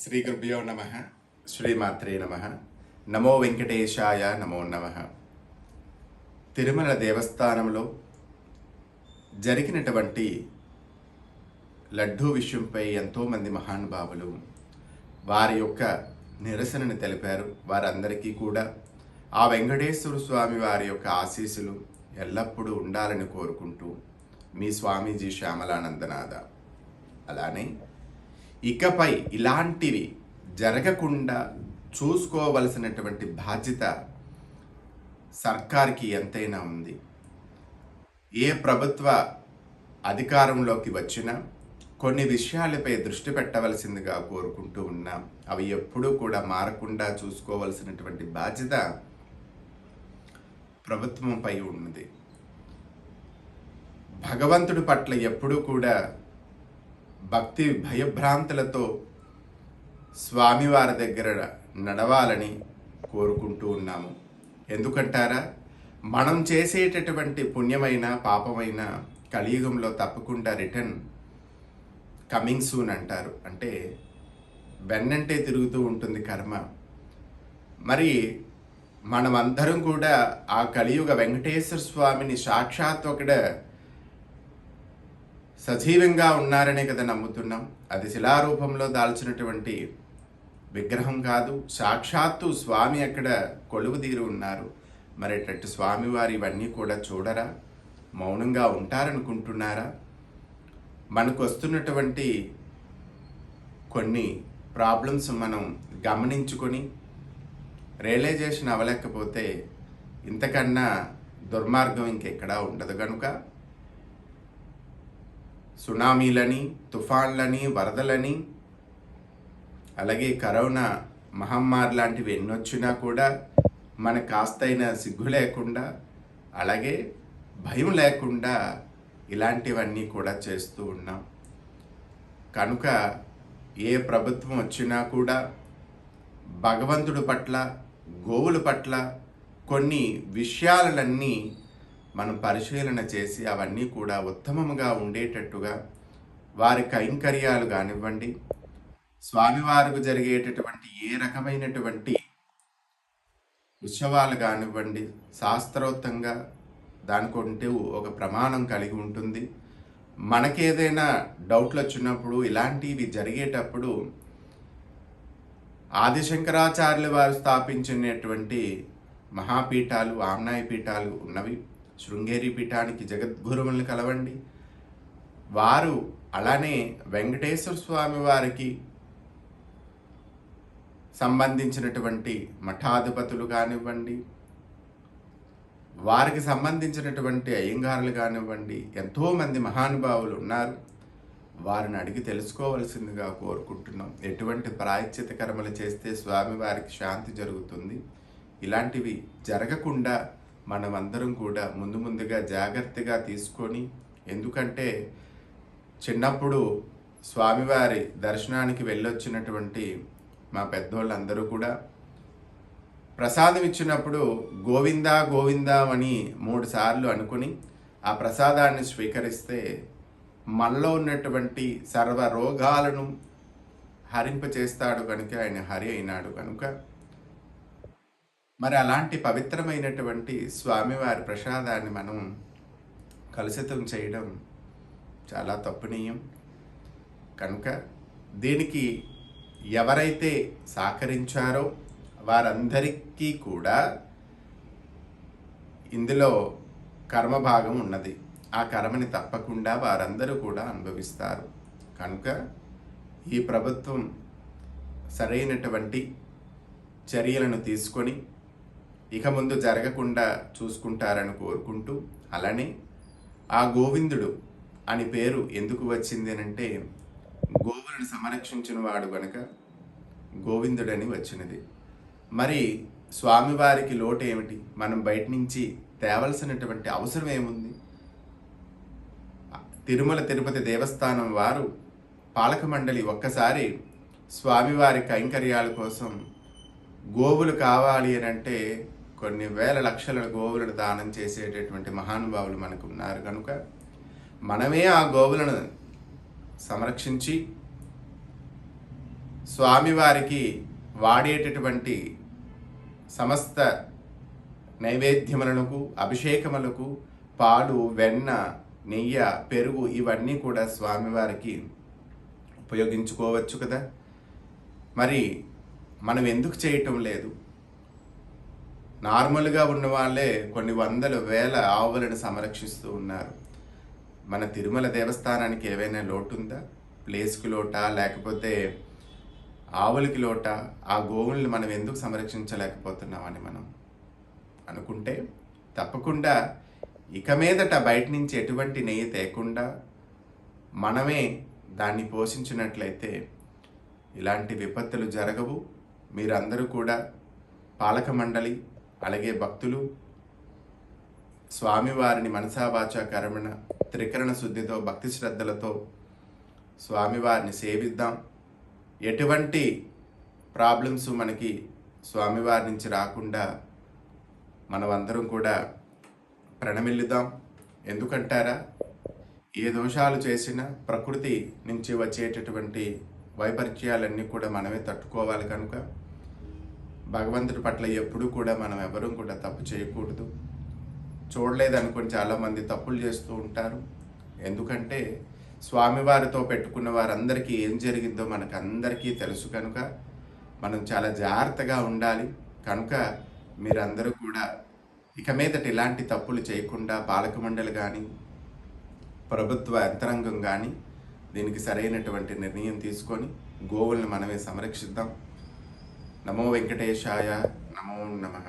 శ్రీ గురుభ్యో నమ. శ్రీమాత్రే నమ. నమో వెంకటేశాయ నమో నమ. తిరుమల దేవస్థానంలో జరిగినటువంటి లడ్డూ విషయంపై ఎంతోమంది మహానుభావులు వారి యొక్క నిరసనని తెలిపారు. వారందరికీ కూడా ఆ వెంకటేశ్వర స్వామి వారి యొక్క ఆశీస్సులు ఎల్లప్పుడూ ఉండాలని కోరుకుంటూ మీ స్వామీజీ శ్యామలానందనాథ. అలానే ఇకపై ఇలాంటివి జరగకుండా చూసుకోవలసినటువంటి బాధ్యత సర్కార్కి ఎంతైనా ఉంది. ఏ ప్రభుత్వ అధికారంలోకి వచ్చినా కొన్ని విషయాలపై దృష్టి పెట్టవలసిందిగా కోరుకుంటూ ఉన్నాం అవి ఎప్పుడూ కూడా మారకుండా చూసుకోవలసినటువంటి బాధ్యత ప్రభుత్వంపై ఉన్నది. భగవంతుడి పట్ల ఎప్పుడూ కూడా భక్తి భయభ్రాంతులతో స్వామివారి దగ్గర నడవాలని కోరుకుంటూ ఉన్నాము. ఎందుకంటారా? మనం చేసేటటువంటి పుణ్యమైన పాపమైన కలియుగంలో తప్పకుండా రిటర్న్ కమింగ్ సూన్ అంటారు. అంటే వెన్నంటే తిరుగుతూ ఉంటుంది కర్మ. మరి మనమందరం కూడా ఆ కలియుగ వెంకటేశ్వర స్వామిని సాక్షాత్ ఒకడ సజీవంగా ఉన్నారనే కదా నమ్ముతున్నాం. అది శిలారూపంలో దాల్చినటువంటి విగ్రహం కాదు. సాక్షాత్తు స్వామి అక్కడ కొలువుదీరు ఉన్నారు. మరి అటు స్వామివారి ఇవన్నీ కూడా చూడరా? మౌనంగా ఉంటారనుకుంటున్నారా? మనకు వస్తున్నటువంటి కొన్ని ప్రాబ్లమ్స్ మనం గమనించుకొని రియలైజేషన్ అవ్వలేకపోతే ఇంతకన్నా దుర్మార్గం ఇంకెక్కడా ఉండదు కనుక సునామీలని తుఫాన్లని వరదలని అలాగే కరోనా మహమ్మారి లాంటివి ఎన్నొచ్చినా కూడా మన కాస్తైన సిగ్గు లేకుండా అలాగే భయం లేకుండా ఇలాంటివన్నీ కూడా చేస్తూ ఉన్నాం. కనుక ఏ ప్రభుత్వం వచ్చినా కూడా భగవంతుడి పట్ల గోవుల పట్ల కొన్ని విషయాలన్నీ మనం పరిశీలన చేసి అవన్నీ కూడా ఉత్తమముగా ఉండేటట్టుగా వారి కైంకర్యాలు కానివ్వండి స్వామివారికి జరిగేటటువంటి ఏ రకమైనటువంటి ఉత్సవాలు కానివ్వండి శాస్త్రోక్తంగా దానికంటూ ఒక ప్రమాణం కలిగి ఉంటుంది. మనకేదైనా డౌట్లు వచ్చినప్పుడు ఇలాంటివి జరిగేటప్పుడు ఆదిశంకరాచార్యులు వారు స్థాపించినటువంటి మహాపీఠాలు ఆమ్నాయ పీఠాలు ఉన్నవి. శృంగేరి పీఠానికి జగద్గురువులను కలవండి. వారు అలానే వెంకటేశ్వర స్వామి వారికి సంబంధించినటువంటి మఠాధిపతులు కానివ్వండి వారికి సంబంధించినటువంటి అయ్యంగారులు కానివ్వండి ఎంతోమంది మహానుభావులు ఉన్నారు. వారిని అడిగి తెలుసుకోవలసిందిగా కోరుకుంటున్నాం. ఎటువంటి ప్రాయశ్చిత కర్మలు చేస్తే స్వామివారికి శాంతి జరుగుతుంది. ఇలాంటివి జరగకుండా మనమందరం కూడా ముందు ముందుగా జాగ్రత్తగా తీసుకొని ఎందుకంటే చిన్నప్పుడు స్వామివారి దర్శనానికి వెళ్ళొచ్చినటువంటి మా పెద్దోళ్ళందరూ కూడా ప్రసాదం ఇచ్చినప్పుడు గోవిందా గోవిందా అని మూడు సార్లు అనుకుని ఆ ప్రసాదాన్ని స్వీకరిస్తే మనలో ఉన్నటువంటి సర్వ రోగాలను హరింపచేస్తాడు కనుక ఆయన హరి అయినాడు కనుక మరి అలాంటి పవిత్రమైనటువంటి స్వామివారి ప్రసాదాన్ని మనం కలుషితం చేయడం చాలా తప్పునీయం. కనుక దీనికి ఎవరైతే సహకరించారో వారందరికీ కూడా ఇందులో కర్మభాగం ఉన్నది. ఆ కర్మని తప్పకుండా వారందరూ కూడా అనుభవిస్తారు. కనుక ఈ ప్రభుత్వం సరైనటువంటి చర్యలను తీసుకొని ఇక ముందు జరగకుండా చూసుకుంటారని కోరుకుంటూ అలానే ఆ గోవిందుడు అని పేరు ఎందుకు వచ్చింది అంటే గోవులను సంరక్షించిన వాడు గనక గోవిందుడని వచ్చినది. మరి స్వామివారికి లోటు ఏమిటి? మనం బయట నుంచి తేవలసినటువంటి అవసరం ఏముంది? తిరుమల తిరుపతి దేవస్థానం వారు పాలక మండలి ఒక్కసారి స్వామివారి కైంకర్యాల కోసం గోవులు కావాలి అని అంటే కొన్ని వేల లక్షల గోవులను దానం చేసేటటువంటి మహానుభావులు మనకు ఉన్నారు. కనుక మనమే ఆ గోవులను సంరక్షించి స్వామివారికి వాడేటటువంటి సమస్త నైవేద్యములకు అభిషేకములకు పాలు వెన్న నెయ్య పెరుగు ఇవన్నీ కూడా స్వామివారికి ఉపయోగించుకోవచ్చు కదా. మరి మనం ఎందుకు చేయటం లేదు? నార్మల్గా ఉన్న వాళ్ళే కొన్ని వందల వేల ఆవులను సంరక్షిస్తూ ఉన్నారు. మన తిరుమల దేవస్థానానికి ఏవైనా లోటు ఉందా ప్లేస్కి లోటా? లేకపోతే ఆవులకి లోట? ఆ గోవుల్ని మనం ఎందుకు సంరక్షించలేకపోతున్నామని మనం అనుకుంటే తప్పకుండా ఇక మీదట బయట నుంచి ఎటువంటి నెయ్యి తేకుండా మనమే దాన్ని పోషించినట్లయితే ఇలాంటి విపత్తులు జరగవు. మీరందరూ కూడా పాలక మండలి అలాగే భక్తులు స్వామివారిని మనసావాచ కర్మణ త్రికరణ శుద్ధితో భక్తి శ్రద్ధలతో స్వామివారిని సేవిద్దాం. ఎటువంటి ప్రాబ్లమ్స్ మనకి స్వామివారి నుంచి రాకుండా మనమందరం కూడా ప్రణమిల్లుదాం. ఎందుకంటారా? ఏ దోషాలు చేసినా ప్రకృతి నుంచి వచ్చేటటువంటి వైపరీత్యాలన్నీ కూడా మనమే తట్టుకోవాలి కనుక. భగవంతుడి పట్ల ఎప్పుడూ కూడా మనం ఎవరూ కూడా తప్పు చేయకూడదు. చూడలేదనుకుని చాలామంది తప్పులు చేస్తూ ఉంటారు. ఎందుకంటే స్వామివారితో పెట్టుకున్న వారందరికీ ఏం జరిగిందో మనకు అందరికీ తెలుసు కనుక మనం చాలా జాగ్రత్తగా ఉండాలి. కనుక మీరందరూ కూడా ఇక మీదట ఇలాంటి తప్పులు చేయకుండా పాలక మండలి కానీ ప్రభుత్వ యంత్రాంగం కానీ దీనికి సరైనటువంటి నిర్ణయం తీసుకొని గోవుల్ని మనమే సంరక్షిద్దాం. నమో వెంకటేశాయ నమో నమః.